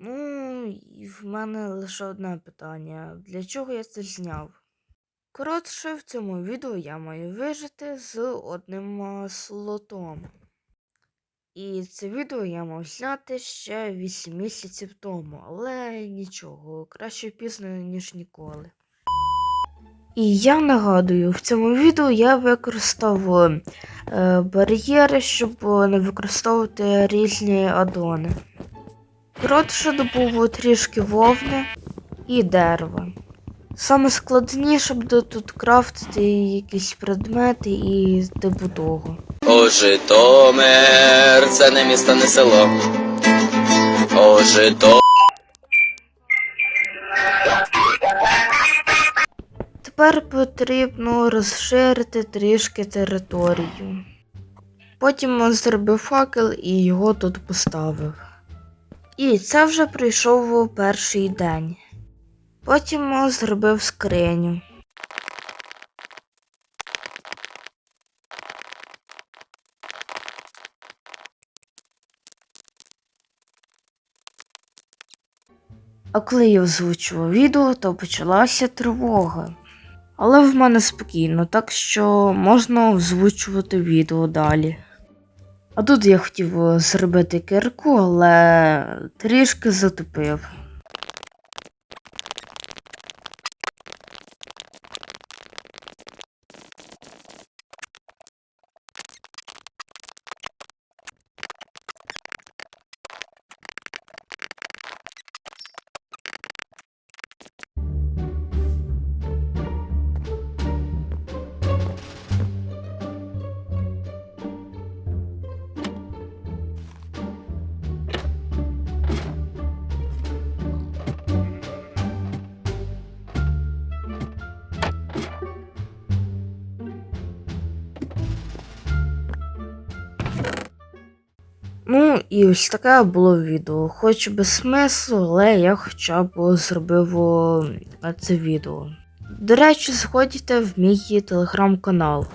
Ну, і в мене лише одне питання. Для чого я це зняв? Коротше, в цьому відео я маю вижити з одним слотом. І це відео я мав зняти ще 8 місяців тому, але нічого, краще пізно, ніж ніколи. І я нагадую, в цьому відео я використав е, бар'єри, щоб е, не використовувати різні адони. Коротше, добув трішки вовни і дерева. Саме складніше буде тут крафтити якісь предмети і того. О, Житомир, це не місто, не село. О, Житомир. Тепер потрібно розширити трішки територію. Потім зробив факел і його тут поставив. І це вже пройшов перший день. Потім зробив скриню. А коли я озвучував відео, то почалася тривога. Але в мене спокійно, так що можна озвучувати відео далі. А тут я хотів е, зробити кирку, але трішки затупив. Ну і ось таке було відео. Хоч без смислу, але я хоча б зробив це відео. До речі, сходьте в мій телеграм-канал.